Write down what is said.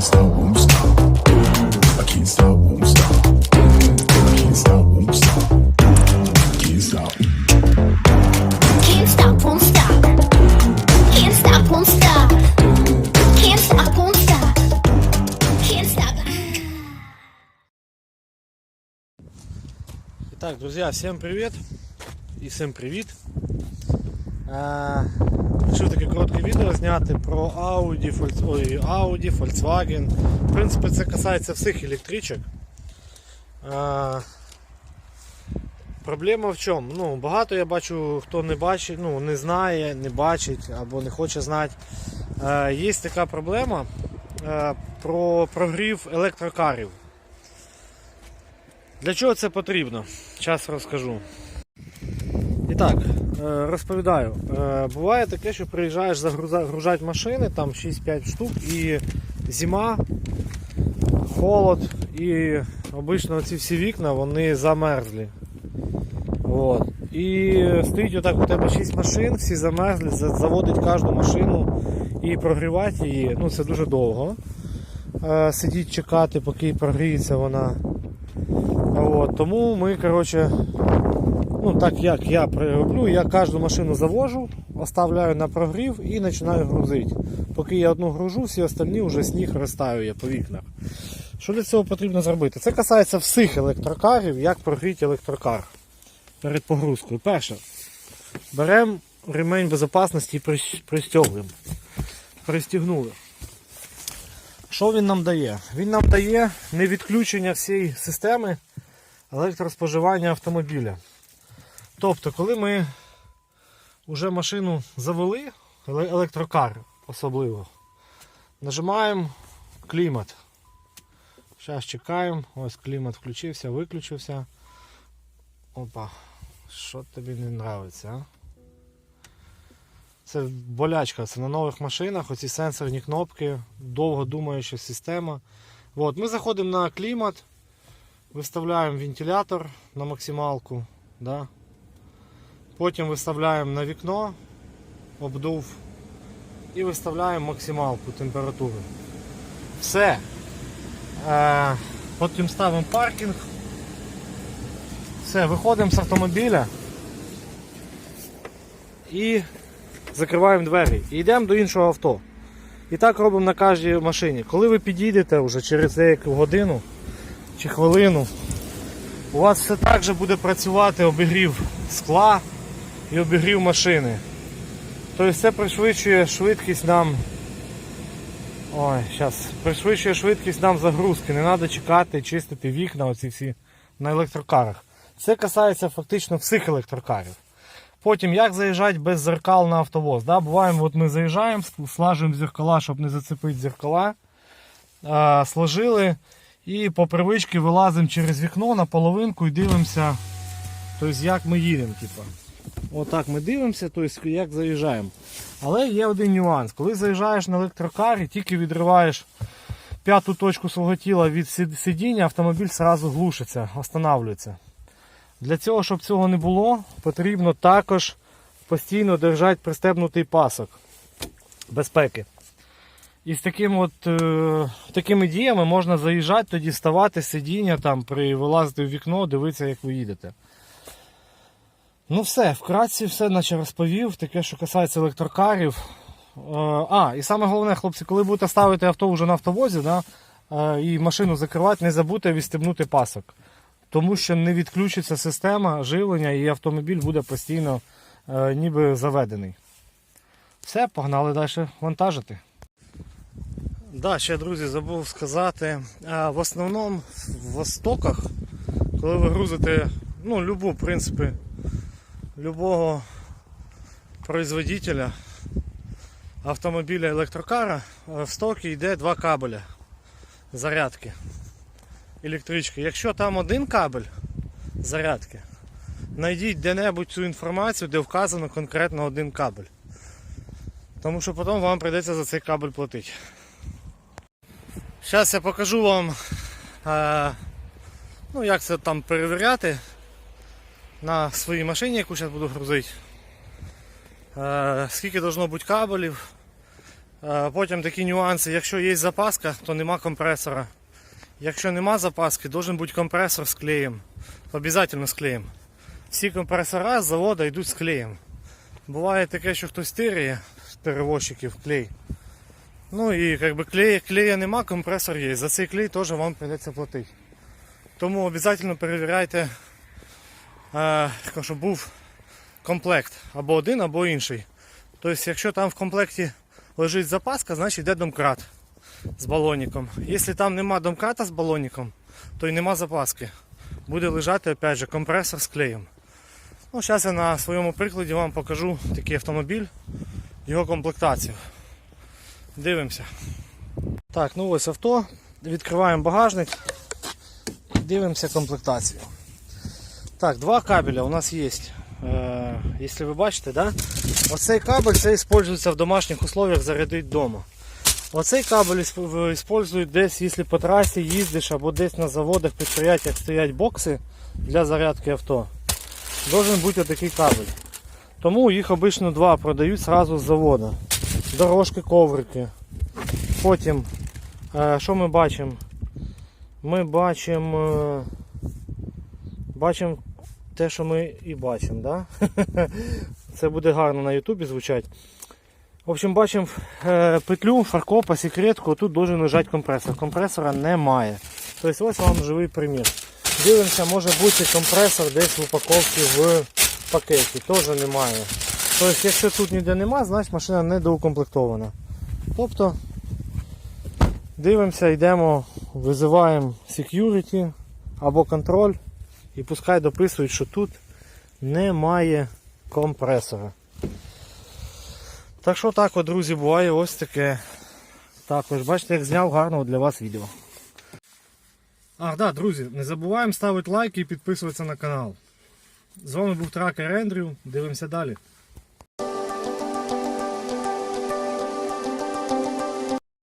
can't stop, won't stop. I can't stop, won't stop. I can't stop, won't stop. Can't stop. Can't stop, won't stop. Can't stop, won't stop. Can't stop, won't stop. Can't stop. Итак, друзья, всем привет і всім привіт. Решив таке коротке відео зняти про Audi, Audi, Volkswagen. В принципі, це касається всіх електричок. Проблема в чому? Ну, багато я бачу, хто не бачить, ну, не знає, не бачить або не хоче знати. Є така проблема про прогрів електрокарів. Для чого це потрібно? Зараз розкажу. І так, розповідаю. Е, Буває таке, що приїжджаєш загружати машини, там 6-5 штук, і зима, холод, і обично ці всі вікна вони замерзлі. От. І стоїть отак у тебе 6 машин, всі замерзлі, заводить кожну машину і прогрівати її. Ну це дуже довго. Е, Сидіть чекати, поки прогріється вона. От, тому ми, коротше, ну так як я роблю, я кожну машину завожу, оставляю на прогрів і починаю грузити. Поки я одну гружу, всі остальні вже сніг розтаює по вікнах. Що для цього потрібно зробити? Це касається всіх електрокарів, як прогріти електрокар перед погрузкою. Перше, беремо ремень безпечності і пристягуємо. Пристігнули. Що він нам дає? Він нам дає невідключення всієї системи електроспоживання автомобіля. Тобто, коли ми вже машину завели, електрокар особливо, нажимаємо клімат. Зараз чекаємо, ось клімат включився, виключився. Опа, що тобі не подобається? Це болячка, це на нових машинах, оці сенсорні кнопки, довго думаюча система. От, ми заходимо на клімат, виставляємо вентилятор на максималку. Да? Потім виставляємо на вікно, обдув і виставляємо максималку температури. Все. Е, потім ставимо паркінг. Все, виходимо з автомобіля і закриваємо двері. І йдемо до іншого авто. І так робимо на кожній машині. Коли ви підійдете вже через деяку годину чи хвилину, у вас все так же буде працювати обігрів скла і обігрів машини. Тобто це пришвидшує швидкість нам. Ой, зараз пришвидшує швидкість нам загрузки. Не треба чекати, чистити вікна оці всі на електрокарах. Це касається фактично всіх електрокарів. Потім як заїжджати без зеркал на автовоз. Да? Буваємо, от ми заїжджаємо, слажуємо зеркала, щоб не зацепити зеркала. Сложили і по привичці вилазимо через вікно на половинку і дивимося, тобто, як ми їдемо. Типу. Отак ми дивимося, тобто, як заїжджаємо. Але є один нюанс. Коли заїжджаєш на електрокарі, тільки відриваєш п'яту точку свого тіла від сидіння, автомобіль одразу глушиться, останавлюється. Для цього, щоб цього не було, потрібно також постійно держати пристебнутий пасок безпеки. І з таким от, е, такими діями можна заїжджати, тоді вставати з сидіння, там, вилазити в вікно, дивитися, як ви їдете. Ну все, вкратці все наче розповів. Таке, що касається електрокарів. Е, А, і саме головне, хлопці, коли будете ставити авто вже на автовозі, да, е, і машину закривати, не забудьте відстебнути пасок. Тому що не відключиться система живлення і автомобіль буде постійно е, ніби заведений. Все, погнали далі вантажити. Да, ще, друзі, забув сказати. В основному в Востоках, коли ви грузите ну, любу, в принципі, любого производителя автомобіля електрокара, е, в стокі йде два кабеля зарядки електрички. Якщо там один кабель зарядки, знайдіть де-небудь цю інформацію, де вказано конкретно один кабель. Тому що потім вам прийдеться за цей кабель платити. Зараз я покажу вам, е, ну, як це там перевіряти на своїй машині, яку зараз буду грузити. Е, скільки должно бути кабелів, Е, Потім такі нюанси. Якщо є запаска, то нема компресора. Якщо нема запаски, должен бути компресор з клеєм. Обязательно з клеєм. Всі компресора з заводу йдуть з клеєм. Буває таке, що хтось тиряє з перевозчиків клей. Ну і якби клея, клея нема, компресор є. За цей клей теж вам прийдеться платити. Тому обов'язково перевіряйте, е, щоб був комплект або один, або інший. Тобто, якщо там в комплекті лежить запаска, значить йде домкрат з балоніком. Якщо там нема домкрата з балоніком, то й нема запаски. Буде лежати опять же компресор з клеєм. Ну, зараз я на своєму прикладі вам покажу такий автомобіль, його комплектацію. Дивимося. Так, ну ось авто. Відкриваємо багажник дивимося комплектацію. Так, два кабеля у нас є. Е, якщо ви бачите, да? оцей кабель це використовується в домашніх условиях зарядити вдома. Оцей кабель використовують десь, якщо по трасі їздиш або десь на заводах, підприємствах стоять бокси для зарядки авто. Должен бути отакий кабель. Тому їх обично два продають сразу з заводу. Дорожки, коврики. Потім, е, що ми бачимо? Ми бачимо. е, Бачимо те, що ми і бачимо, да? Це буде гарно на Ютубі звучати. В общем, бачимо е, петлю, фаркопа, секретку, тут должен лежати компресор. Компресора немає. Тобто ось вам живий примір. Дивимося, може бути компресор десь в упаковці в пакеті. Теж немає. Тобто, якщо тут ніде немає, значить машина не доукомплектована. Тобто дивимося, йдемо, визиваємо security або контроль і пускай дописують, що тут немає компресора. Так що так, от, друзі, буває ось таке. Також, бачите, як зняв гарно для вас відео. Ах, да, друзі, не забуваємо ставити лайки і підписуватися на канал. З вами був тракер Ендрю. Дивимося далі.